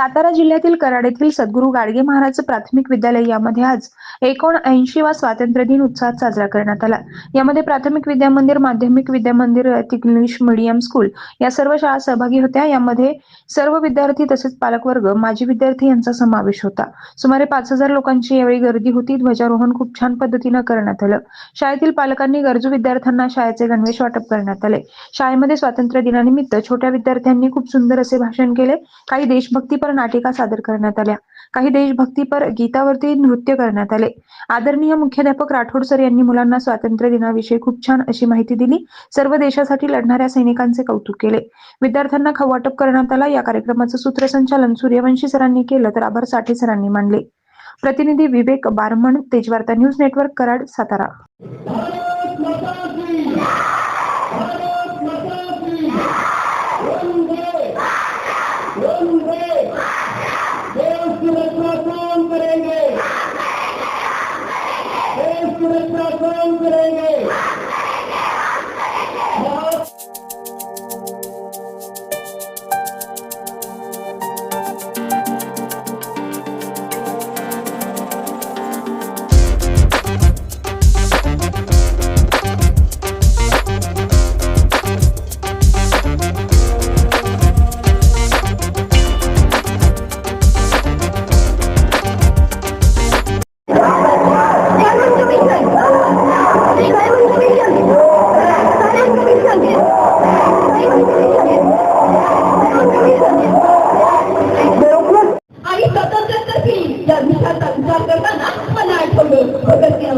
सातारा जिल्ह्यातील कराड येथील सद्गुरू गाडगे महाराज प्राथमिक विद्यालय यामध्ये आज एकोणऐंशीवा स्वातंत्र्य दिन उत्साहात साजरा करण्यात आला. यामध्ये प्राथमिक विद्या मंदिर माध्यमिक विद्या मंदिर इंग्लिश मीडियम स्कूल या सर्व शाळा सहभागी होत्या. यामध्ये सर्व विद्यार्थी तसेच पालकवर्ग माजी विद्यार्थी यांचा समावेश होता. सुमारे पाच हजार लोकांची यावेळी गर्दी होती. ध्वजारोहण खूप छान पद्धतीनं करण्यात आलं. शाळेतील पालकांनी गरजू विद्यार्थ्यांना शाळेचे गणवेश वाटप करण्यात आले. शाळेमध्ये स्वातंत्र्य दिनानिमित्त छोट्या विद्यार्थ्यांनी खूप सुंदर असे भाषण केले. काही देशभक्तीपर नाटिका सादर करण्यात आल्या. काही देशभक्तीपर गीतावरती नृत्य करण्यात आले. आदरणीय मुख्याध्यापक राठोड सर यांनी मुलांना स्वातंत्र्य दिनाविषयी खूप छान अशी माहिती दिली. सर्व देशासाठी लढणाऱ्या सैनिकांचे कौतुक केले. विद्यार्थ्यांना खवाटप वाटप करण्यात आला. या कार्यक्रमाचं सूत्रसंचालन सूर्यवंशी सरांनी केलं तर आभार साठे सरांनी मानले. प्रतिनिधी विवेक बारमण तेजवार्ता न्यूज नेटवर्क कराड सातारा. की रक्षा कौन करेंगे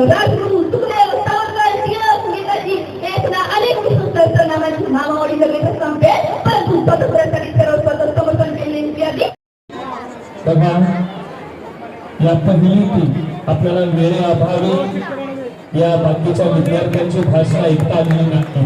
राजगुरू सुखदेव सावरकर टिळक नेताजी यासना अनेक विशिष्ट नावाची नामावळी लगेच संपे परंतु स्वातंत्र्यासाठी सर्व स्वतंत्र समर्थन केलेली यादी बघा या पहिली आपल्याला वेळेअभावी या बाकीच्या विद्यार्थ्यांची भाषा ऐकता आली नाही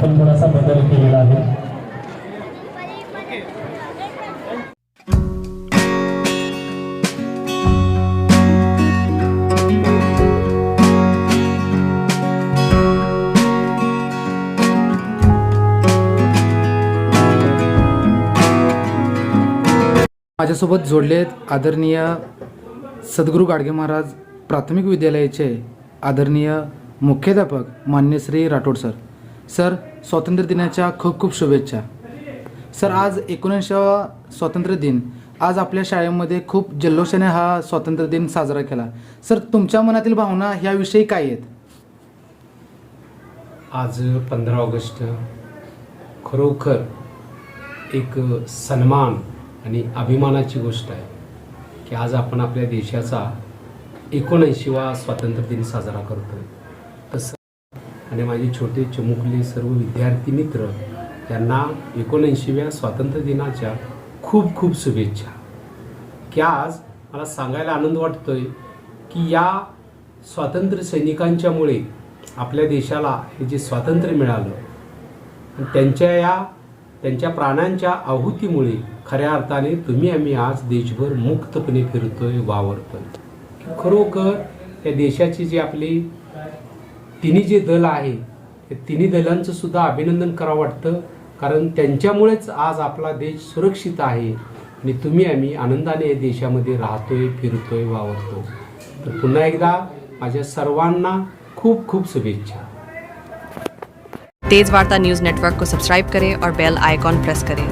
आपण थोडासा बदल केलेला आहे. माझ्यासोबत जोडले आहेत आदरणीय सद्गुरू गाडगे महाराज प्राथमिक विद्यालयाचे आदरणीय मुख्याध्यापक मान्य श्री राठोड सर. सर स्वातंत्र्य दिनाच्या खूप खूप शुभेच्छा. सर आज एकोणऐंशीवा स्वातंत्र्य दिन. आज आपल्या शाळेमध्ये खूप जल्लोषाने हा स्वातंत्र्य दिन साजरा केला. सर तुमच्या मनातील भावना ह्याविषयी काय आहेत? आज पंधरा ऑगस्ट खरोखर एक सन्मान आणि अभिमानाची गोष्ट आहे की आज आपण आपल्या देशाचा एकोणऐंशीवा स्वातंत्र्य दिन साजरा करतो आहे आणि माझे छोटे चिमुकले सर्व विद्यार्थी मित्र यांना एकोणऐंशीव्या स्वातंत्र्य दिनाच्या खूप खूप शुभेच्छा. की आज मला सांगायला आनंद वाटतो आहे की या स्वातंत्र्य सैनिकांच्यामुळे आपल्या देशाला हे जे स्वातंत्र्य मिळालं आणि त्यांच्या या त्यांच्या प्राणांच्या आहुतीमुळे खऱ्या अर्थाने तुम्ही आम्ही आज देशभर मुक्तपणे फिरतोय वावरतोय. खरोखर या देशाची जी आपली तिन्ही जे दल आहे ते तिन्ही दलांचं सुद्धा अभिनंदन करावं वाटतं. कारण त्यांच्यामुळेच आज आपला देश सुरक्षित आहे. आणि तुम्ही आम्ही आनंदाने या देशामध्ये राहतोय फिरतोय वावरतो तर पुन्हा एकदा माझ्या सर्वांना खूप खूप शुभेच्छा. तेज वार्ता न्यूज़ नेटवर्क को सब्सक्राइब करें और बेल आइकॉन प्रेस करें.